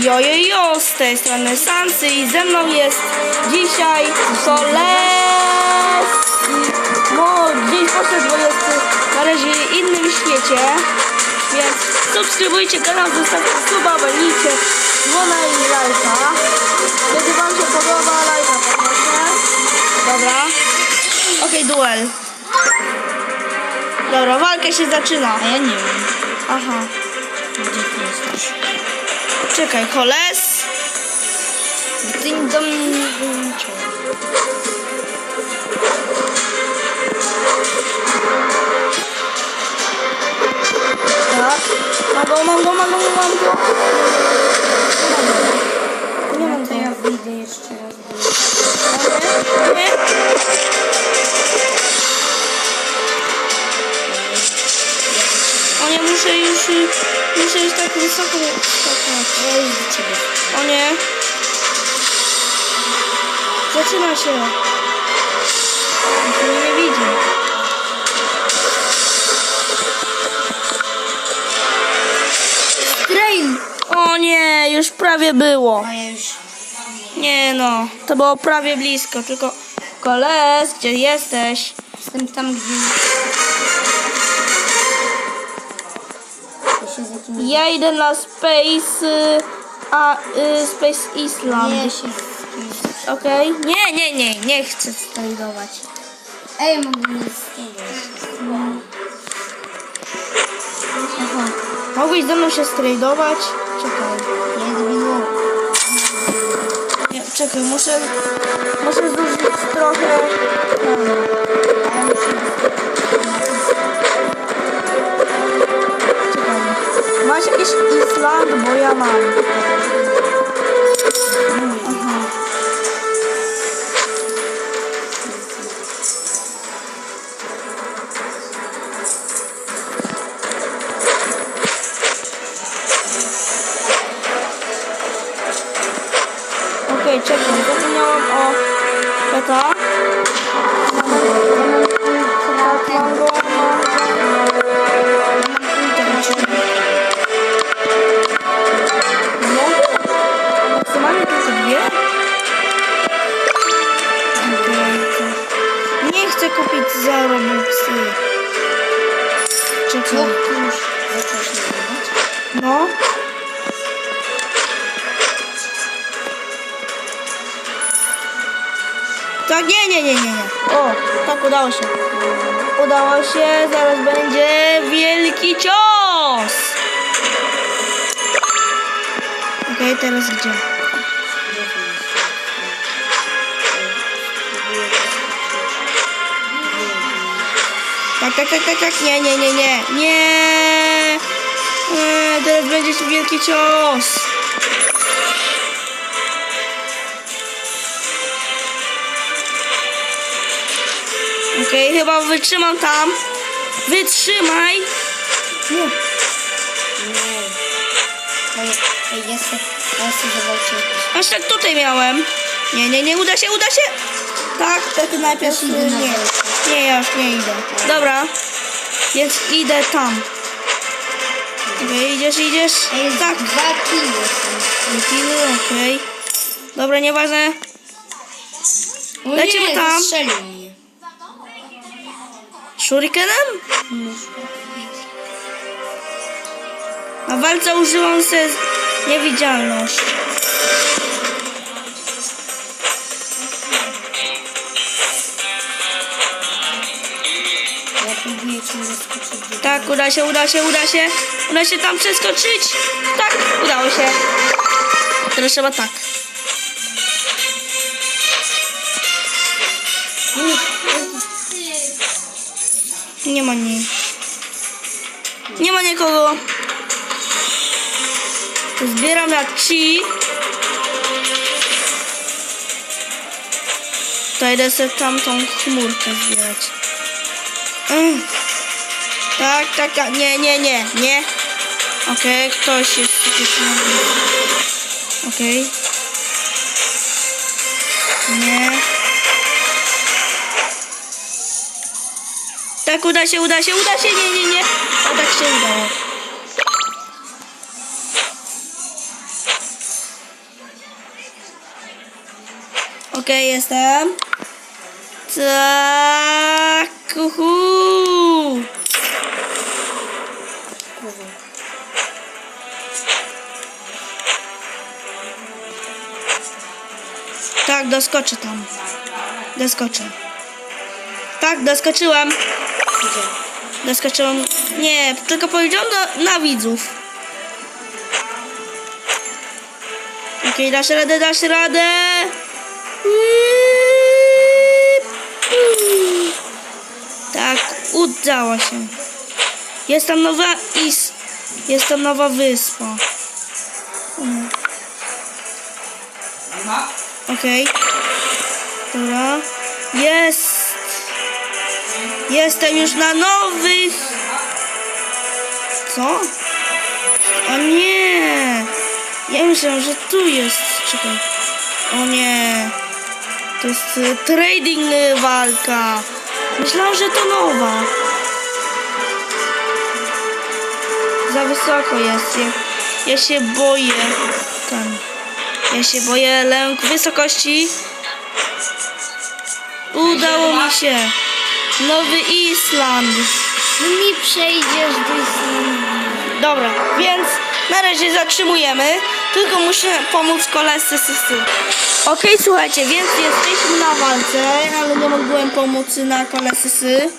Jojojo, z tej strony Sansy i ze mną jest dzisiaj Soles. No, gdzieś poszedł, bo jest na razie innym świecie. Więc subskrybujcie kanał, zostawcie suba, będziecie dzwona i lajka. Jeżeli wam się podoba, lajka poproszę. Dobra. Okej, duel. Dobra, walka się zaczyna. A ja nie wiem, Aha. gdzie ty jesteś. Czekaj, koles. Ding dong. Tak. Mam go, mam go, mam go, mam go. Nie mam go. ja wyjdę jeszcze raz. Nie? O nie, muszę już, y, muszę już tak wysoko skakać. Ja już do ciebie. O nie. Zaczyna się. Nikt mnie nie widzi. Train! O nie, już prawie było. Ja. Nie no, to było prawie blisko, tylko koles, gdzie jesteś? Jestem tam, gdzie... Ja idę na Space, a y, Space Island. Nie, się. Okej? Nie, nie, nie, nie chcę znajdować. Ej, mogę nie. Aha. Mogłeś ze mną się strajdować? Czekaj. Nie czekaj, muszę, muszę zużyć trochę. A ja muszę... Island, bo ja mam. Aha. Okej, czekaj, kupić za Robuxy. Czekaj. ty już zacząłeś nagrywać? No. Tak, nie, nie, nie, nie, nie. O, tak udało się. Udało się, zaraz będzie wielki cios. Okej, teraz gdzie? Tak, tak, tak, tak, tak, nie, nie, nie, nie, nie. Eee, teraz będzie wielki cios. Okej, chyba wytrzymam tam. Wytrzymaj. Nie. Nie. Se zawalczę jakiś. Aż tak tutaj miałem. Nie, nie, nie, uda się, uda się. Tak, tak najpierw nie. Nie, ja już nie idę. Dobra, więc idę tam. Okej, idziesz, idziesz. Tak. dwa kilo są. Wykiny, okej. Dobra, nieważne. O Lecimy nie, tam. zastrzelił mnie. Shurikenem? Na walce używam se niewidzialność. Tak, uda się, uda się, uda się. Uda się tam przeskoczyć. Tak, udało się. Teraz trzeba tak. Nie ma niej. Nie ma nikogo. Zbieram jak ci. To idę sobie tamtą chmurkę zbierać. Mm. Tak, tak, tak. Nie, nie, nie, nie. Okej, okay, ktoś jest przecież na Okej. Okay. Nie. Tak, uda się, uda się, uda się, nie, nie, nie. O, tak się udało. Okej, okay, jestem. Tak. Doskoczę tam. Doskoczę. Tak, doskoczyłam. Doskoczyłam. Nie, tylko powiedziałam na, na widzów. Okej, dasz radę, dasz radę. Tak, udało się. Jest tam nowa is. Jest tam nowa wyspa. Mm. Okej. Dobra. Jest. Jestem już na nowych. Co? O nie. Ja myślałam, że tu jest. Czekaj. O nie. To jest y, trading walka. Myślałam, że to nowa. Za wysoko jest. Ja, ja się boję. Tam. Ja się boję lęk wysokości. Udało mi się. Nowy Island. No mi przejdziesz do Islandii. Dobra, więc na razie zatrzymujemy. Tylko muszę pomóc koledze Sysy. Okej, słuchajcie, więc jesteśmy na walce, ale nie mogłem pomóc na kole Sysy.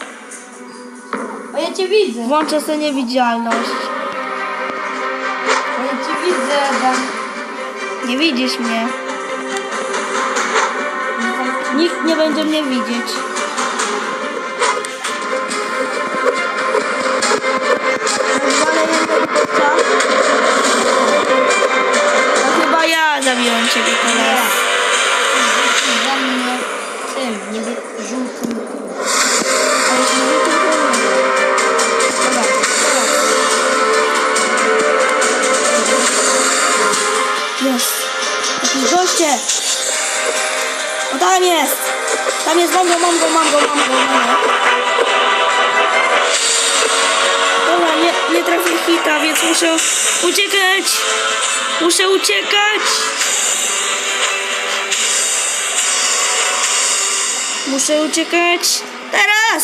O ja cię widzę. Włączę sobie niewidzialność. O ja cię widzę. Dan. Nie widzisz mnie. Nikt nie będzie mnie widzieć. To chyba ja zabiłem ciebie kolega. Za mnie tym, niebie, żółtym. Tam jest, mam go, mam go. Dobra, nie, nie trafię hita, więc muszę uciekać. Muszę uciekać. Muszę uciekać. Teraz!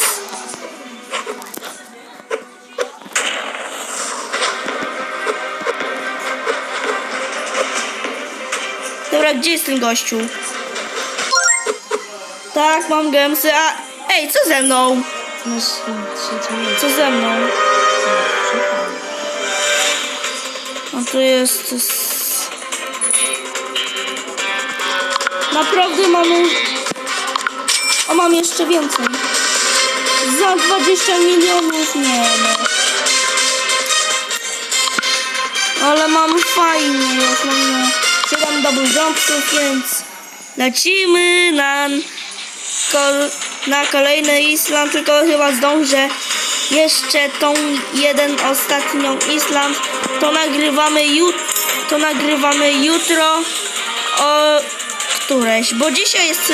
Dobra, gdzie jest ten gościu? Tak, mam gemsy, a... Ej, co ze mną? Miejsce. Co ze mną? A tu jest... Naprawdę mamy... O, mam jeszcze więcej. Za 20 milionów, nie no. Ale mam fajnie, już mam 7 double jumpsów, więc lecimy na, kol, na kolejny Island, tylko chyba zdążę jeszcze tą jeden ostatnią Island. To nagrywamy jut, to nagrywamy jutro o któreś, bo dzisiaj jest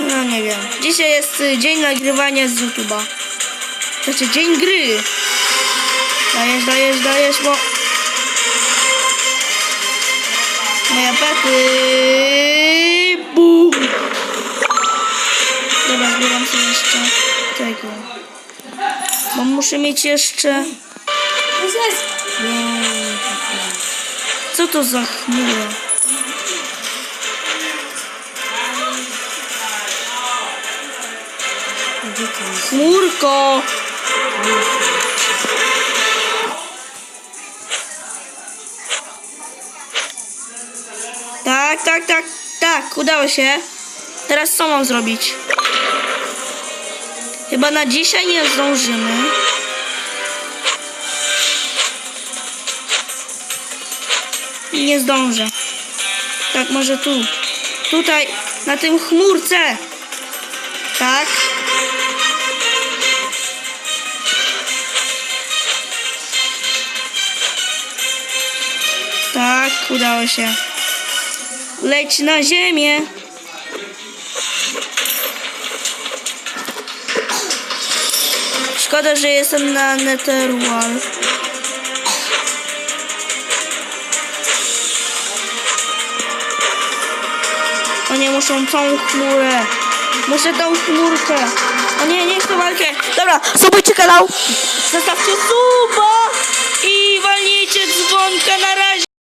no nie wiem. Dzisiaj jest dzień nagrywania z YouTube'a. Znaczy dzień gry. Dajesz, dajesz, dajesz, bo... Moje pety. Tego. Bo muszę mieć jeszcze... Jest. Co to za chmura? Chmurko! Tak, tak, tak, tak, udało się. Teraz co mam zrobić? Chyba na dzisiaj nie zdążymy. Nie zdążę. Tak, może tu. Tutaj, na tym chmurce. Tak. Tak, udało się. Leć na ziemię. Szkoda, że jestem na Netherwall. Oni muszą całą chmurę. Muszę tą chmurkę. O nie, nie chcę walkę. Dobra, subujcie kanał. Zostawcie suba i walnijcie dzwonka na razie.